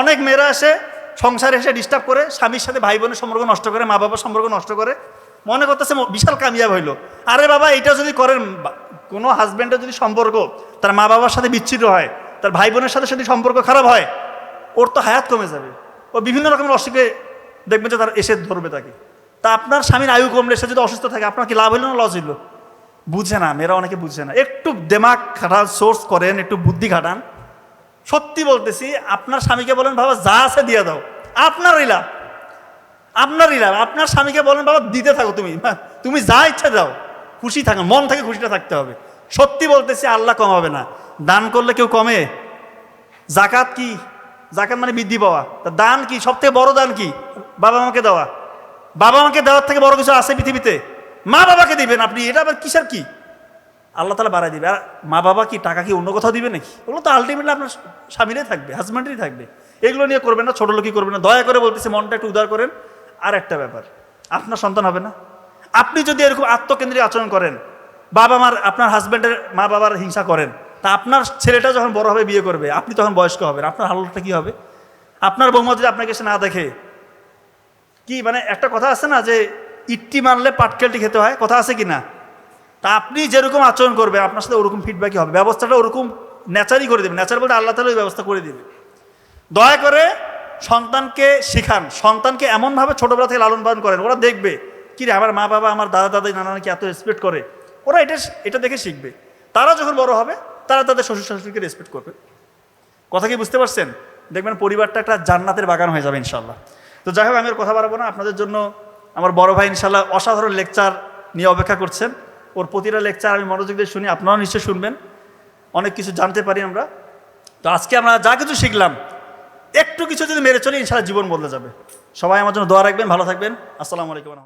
অনেক মেয়েরা এসে সংসারে এসে ডিস্টার্ব করে, স্বামীর সাথে ভাই বোনের সম্পর্ক নষ্ট করে মা বাবার সম্পর্ক নষ্ট করে। মনে করতেছে বিশাল কামিয়াব হইল। আরে বাবা এটা যদি করেন কোনো হাজব্যান্ডের যদি সম্পর্ক, তার মা বাবার সাথে বিচ্ছিন্ন হয়, তার ভাই বোনের সাথে যদি সম্পর্ক খারাপ হয়, ওর তো হায়াত কমে যাবে। ও বিভিন্ন রকমের অসুখে দেখবেন যে তার এসে ধরবে তাকে। তা আপনার স্বামীর আয়ু কমলে সে যদি অসুস্থ থাকে, আপনার কি লাভ হইল না লস হইল? বুঝে না, মেয়েরা অনেকে বুঝে না। একটু দেমাগ খাটান সোর্স করেন, একটু বুদ্ধি খাটান। সত্যি বলতেছি আপনার স্বামীকে বলেন বাবা যা আছে দিয়ে দাও। আপনারই লাভ। আপনারই লাভ। আপনার স্বামীকে বলেন বাবা দিতে থাকো তুমি। হ্যাঁ, তুমি যা ইচ্ছা দাও। খুশি থাকো মন থেকে খুশিটা থাকতে হবে। সত্যি বলতেছি আল্লাহ কমাবে না। দান করলে কেউ কমে? জাকাত কি? জাকাত মানে বৃদ্ধি পাওয়া। তা দান কি? সব থেকে বড় দান কি? বাবা মাকে দেওয়া। বাবা মাকে দেওয়ার থেকে বড় কিছু আছে পৃথিবীতে? মা বাবাকে দিবেন আপনি। এটা আবার কিসের কি? আল্লাহ তালা বাড়াই দিবে। আর মা বাবা কি টাকা কি অন্য কোথাও দিবে নাকি? ওগুলো তো আলটিমেটলি আপনার স্বামীরাই থাকবে হাজব্যান্ডেরই থাকবে। এগুলো নিয়ে করবেন না, ছোটো লোকই করবেন না। দয়া করে বলতেছে, মনটা একটু উদার করেন। আর একটা ব্যাপার, আপনার সন্তান হবে না। আপনি যদি এরকম আত্মকেন্দ্রিক আচরণ করেন, বাবা মার, আপনার হাজব্যান্ডের মা বাবার হিংসা করেন, তা আপনার ছেলেটা যখন বড় হবে, বিয়ে করবে, আপনি তখন বয়স্ক হবেন। আপনার হালতটা কি হবে? আপনার বৌমা যদি আপনাকে এসে না দেখে, কি মানে একটা কথা আছে না যে, ইট্টি মারলে পাটকেলটি খেতে হয়? কথা আছে কি না? তা আপনি যেরকম আচরণ করবেন, আপনার সাথে ওরকম ফিডব্যাকই হবে। ব্যবস্থাটা ওরকম ন্যাচারই করে দেবেন ন্যাচার বলতে আল্লাহ তালা ওই ব্যবস্থা করে দেবে। দয়া করে সন্তানকে শেখান। সন্তানকে এমনভাবে ছোটোবেলা থেকে লালন পালন করেন। ওরা দেখবে, কি রে, আমার মা বাবা, আমার দাদা, দাদি, নানা নাকি এত রেসপেক্ট করে? ওরা এটা এটা দেখে শিখবে। তারা যখন বড় হবে, তারা তাদের শ্বশুর শাশুড়িকে রেসপেক্ট করবে। কথা কি বুঝতে পারছেন? দেখবেন পরিবারটা একটা জান্নাতের বাগান হয়ে যাবে ইনশাল্লাহ তো যাই হোক, আমি কথা বাড়াবো না। আপনাদের জন্য আমার বড় ভাই ইনশাল্লাহ অসাধারণ লেকচার নিয়ে অপেক্ষা করছেন। ওর প্রতিটা লেকচার আমি মনোযোগ দিয়ে শুনি, আপনারাও নিশ্চয়ই শুনবেন। অনেক কিছু জানতে পারি আমরা। তো আজকে আমরা যা কিছু শিখলাম, একটু কিছু যদি মেরে চলি ইনশাল্লাহ জীবন বদলে যাবে। সবাই আমার জন্য দোয়া রাখবেন, ভালো থাকবেন। আসসালামু আলাইকুম।